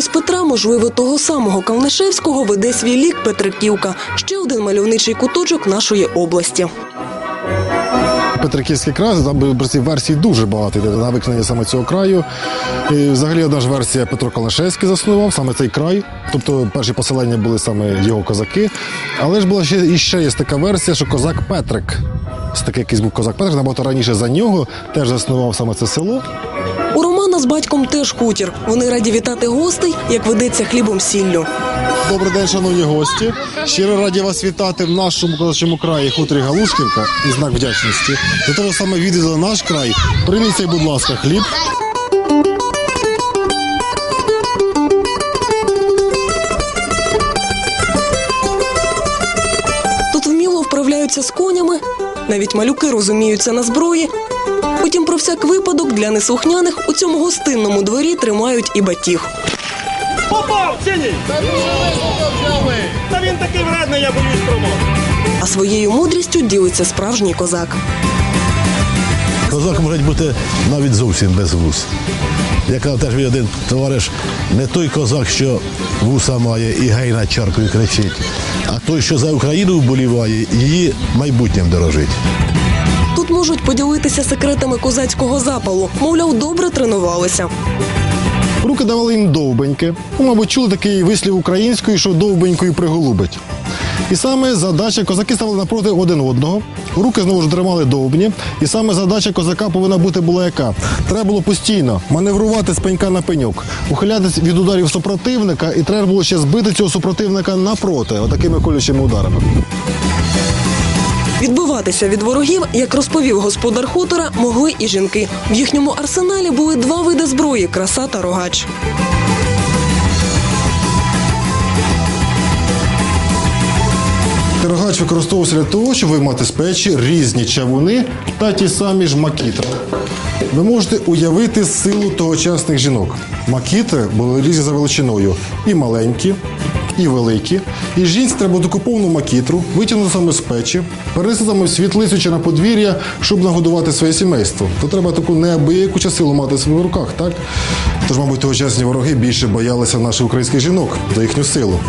якогось Петра, можливо, того самого Калнишевського, веде свій лік Петриківка, ще один мальовничий куточок нашої області. Петриківський край, там версій дуже багато йде на виконання саме цього краю. І взагалі одна ж версія Петро Калашевський заснував саме цей край. Тобто перші поселення були саме його козаки. Але ж була ще і ще є така версія, що козак Петрик. Ось такий якийсь був козак Петрик, набагато раніше за нього теж заснував саме це село. З батьком теж хутір. Вони раді вітати гостей, як ведеться хлібом сіллю. Добрий день, шановні гості. Щиро раді вас вітати в нашому козачому краї хуторі Галушківка і знак вдячності. За те, що саме відвідали наш край. Прийміть, будь ласка, хліб. Тут вміло вправляються з конями, навіть малюки розуміються на зброї. Потім про всяк випадок для неслухняних у цьому гостинному дворі тримають і батіг. Попав, синій! Та він такий вредний, я боюсь промов. А своєю мудрістю ділиться справжній козак. Козак може бути навіть зовсім без вус. Як казав теж мій один товариш, не той козак, що вуса має і гей над чаркою кричить, а той, що за Україну вболіває, її майбутнім дорожить. Тут можуть поділитися секретами козацького запалу. Мовляв, добре тренувалися. Руки давали їм довбеньки. Ну, мабуть, чули такий вислів українською, що довбенькою приголубить. І саме задача козаки ставили напроти один одного. Руки знову ж тримали довбні. І саме задача козака повинна бути була яка? Треба було постійно маневрувати з пенька на пеньок, ухилятись від ударів супротивника, і треба було ще збити цього супротивника напроти, отакими колючими ударами. Відбиватися від ворогів, як розповів господар хутора, могли і жінки. В їхньому арсеналі були два види зброї краса та рогач. Рогач використовувався для того, щоб виймати з печі різні чавуни та ті самі ж макітри. Ви можете уявити силу тогочасних жінок. Макітри були різні за величиною. І маленькі, і. І жінці треба таку повну макітру витягнути саме з печі, перенести в світлицю чи на подвір'я, щоб нагодувати своє сімейство. То треба таку неабияку силу мати в своїх руках, так? Тож, мабуть, тогочасні вороги більше боялися наших українських жінок за їхню силу.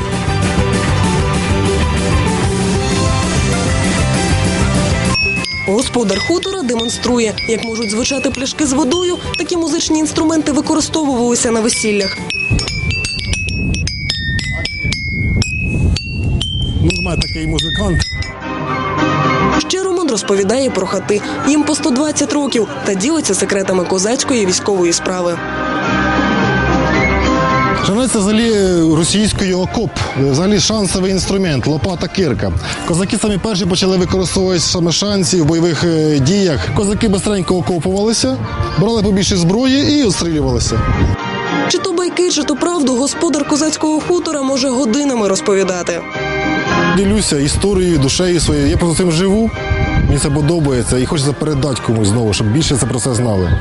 Господар хутора демонструє, як можуть звучати пляшки з водою. Такі музичні інструменти використовувалися на весіллях. Ну, такий музикант. Ще Роман розповідає про хати. Їм по 120 років та ділиться секретами козацької військової справи. Шанець це взагалі російською окоп, взагалі шансовий інструмент, лопата кирка. Козаки самі перші почали використовувати саме шанці в бойових е, діях. Козаки бистренько окопувалися, брали побільше зброї і отстрілювалися. Чи то байки, чи то правду господар козацького хутора може годинами розповідати. Ділюся історією, душею своєю. Я просто цим живу. Мені це подобається і хочеться передати комусь знову, щоб більше це про це знали.